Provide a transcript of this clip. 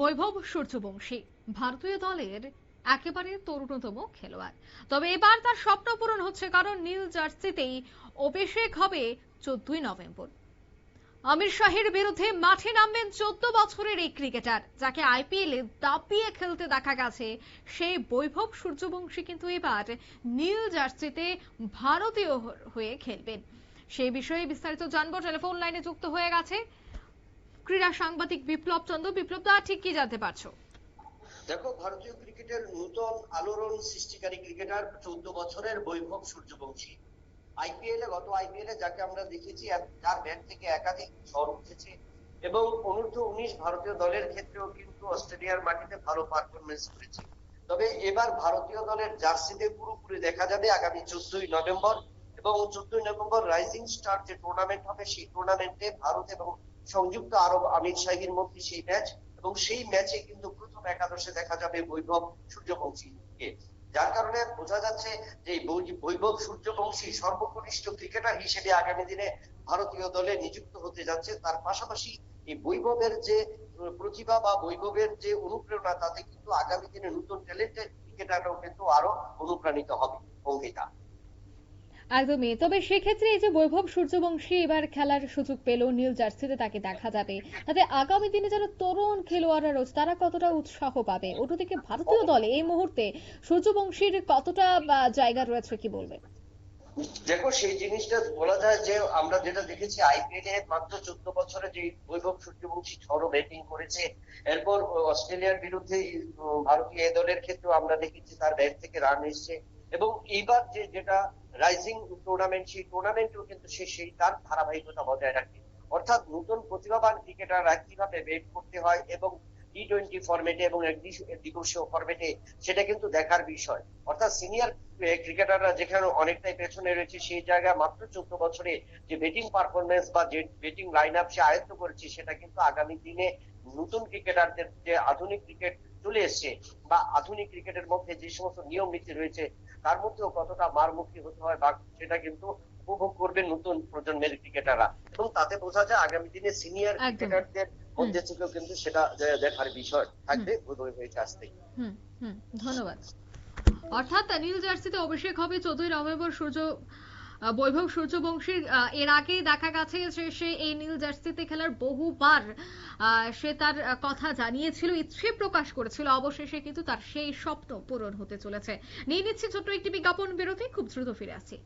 বৈভব সূর্যবংশী। ভারতীয় দলের একেবারে তরুণতম খেলোয়াড়। তবে এবার তার স্বপ্ন পূরণ হচ্ছে কারণ নীল জার্সিতেই অভিষেক হবে চোদ্দই নভেম্বর। আমির শাহের বিরুদ্ধে মাঠে নামবেন চোদ্দ বছরের এই ক্রিকেটার, যাকে আইপিএল এ দাপিয়ে খেলতে দেখা গেছে সেই বৈভব সূর্যবংশী কিন্তু এবার নীল জার্সিতে ভারতীয় হয়ে খেলবেন। সেই বিষয়ে বিস্তারিত জানব। টেলিফোন লাইনে যুক্ত হয়ে গেছে ক্রীড়া সাংবাদিক বিপ্লব চন্দ্র। বিপ্লব দা, ঠিক কি জানতে পারছ? দেখো, ভারতীয় ক্রিকেটের নূতন আলোড়ন সৃষ্টিকারী ক্রিকেটার চৌদ্দ বছরের বৈভব সূর্যবংশী। আইপিএল এ, গত আইপিএল এ যাকে আমরা দেখেছি যার ব্যাট থেকে একাধিক ঝড় উঠেছে এবং অনূর্ধ্ব উনিশ ভারতীয় দলের ক্ষেত্রেও কিন্তু অস্ট্রেলিয়ার মাটিতে ভালো পারফরমেন্স করেছে। তবে এবার ভারতীয় দলের জার্সিতে পুরোপুরি দেখা যাবে আগামী চোদ্দই নভেম্বর এবং চোদ্দই নভেম্বর রাইজিং স্টার যে টুর্নামেন্ট হবে, সেই টুর্নামেন্টে ভারত এবং সংযুক্ত আরব আমির শাহীর মধ্যে সেই ম্যাচ এবং সেই ম্যাচে কিন্তু প্রথম একাদশে দেখা যাবে বৈভব সূর্যবংশীকে যার কারণে বোঝা যাচ্ছে যে বৈভব সূর্যবংশী সর্বকনিষ্ঠ ক্রিকেটার হিসেবে আগামী দিনে ভারতীয় দলে নিযুক্ত হতে যাচ্ছে। তার পাশাপাশি এই বৈভবের যে প্রতিভা বা বৈভবের যে অনুপ্রেরণা, তাতে কিন্তু আগামী দিনে নতুন ট্যালেন্টেড ক্রিকেটাররাও কিন্তু আরও অনুপ্রাণিত হবে। অঙ্কিতা। একদমই। তবে সেক্ষেত্রে এই যে বৈভব সূর্যবংশী এবার খেলার সুযোগ পেল, নীল জার্সিতে তাকে দেখা যাবে। তাতে আগামী দিনে যারা তরুণ খেলোয়াড়রা রয়েছে, তারা কতটা উৎসাহ পাবে? অন্যদিকে ভারতীয় দলে এই মুহূর্তে সূর্যবংশীর কতটা জায়গা রয়েছে কি বলবে দেখো, সেই জিনিসটা বলা যায় যে আমরা যেটা দেখেছি আইপিএল এ মাত্র চোদ্দ বছরে যে বৈভব সূর্যবংশী ঝড়ো ব্যাটিং করেছে, এরপর অস্ট্রেলিয়ার বিরুদ্ধে ভারতীয় এ দলের ক্ষেত্রেও আমরা দেখেছি তার ব্যাট থেকে রান এসছে। এবং এইবার যে যেটা রাইজিং টুর্নামেন্ট সেই টুর্নামেন্টেও কিন্তু সে সেই তার ধারাবাহিকতা বজায় রাখে। অর্থাৎ নতুন প্রতিভাবান ক্রিকেটাররা কীভাবে ব্যাট করতে হয় এবং টি টোয়েন্টি ফরম্যাটে এবং একদিশ- দিবসীয় ফরম্যাটে সেটা কিন্তু দেখার বিষয়। অর্থাৎ সিনিয়র ক্রিকেটাররা যেখানে অনেকটাই পেছনে রয়েছে, সেই জায়গায় মাত্র চোদ্দ বছরে যে ব্যাটিং পারফরমেন্স বা যে ব্যাটিং লাইন আপ সে আয়ত্ত করেছে, সেটা কিন্তু আগামী দিনে নতুন ক্রিকেটারদের, যে আধুনিক ক্রিকেট চলে এসছে বা আধুনিক ক্রিকেটের মধ্যে যে সমস্ত নিয়ম নীতি রয়েছে তার মধ্যেও কতটা মারমুখী হতে হয় বা সেটা কিন্তু উপভোগ করবে নতুন প্রজন্মের ক্রিকেটাররা এবং তাতে বোঝা যায় আগামী দিনে সিনিয়র ক্রিকেটারদের মধ্যে থেকেও কিন্তু সেটা দেখার বিষয় থাকবে উদয় হয়েছে আজ থেকে। হুম হুম ধন্যবাদ। অর্থাৎ নীল জার্সিতে অভিষেক হবে চোদ্দই নভেম্বর সূর্য বৈভব সূর্যবংশীর এর আগেই দেখা গেছে যে সে এই নীল জার্সিতে খেলার বহুবার সে তার কথা জানিয়েছিল, ইচ্ছে প্রকাশ করেছিল। অবশেষে কিন্তু তার সেই স্বপ্ন পূরণ হতে চলেছে। নিয়ে নিচ্ছে ছোট্ট একটি বিজ্ঞাপন বিরতি, খুব দ্রুত ফিরে আসছি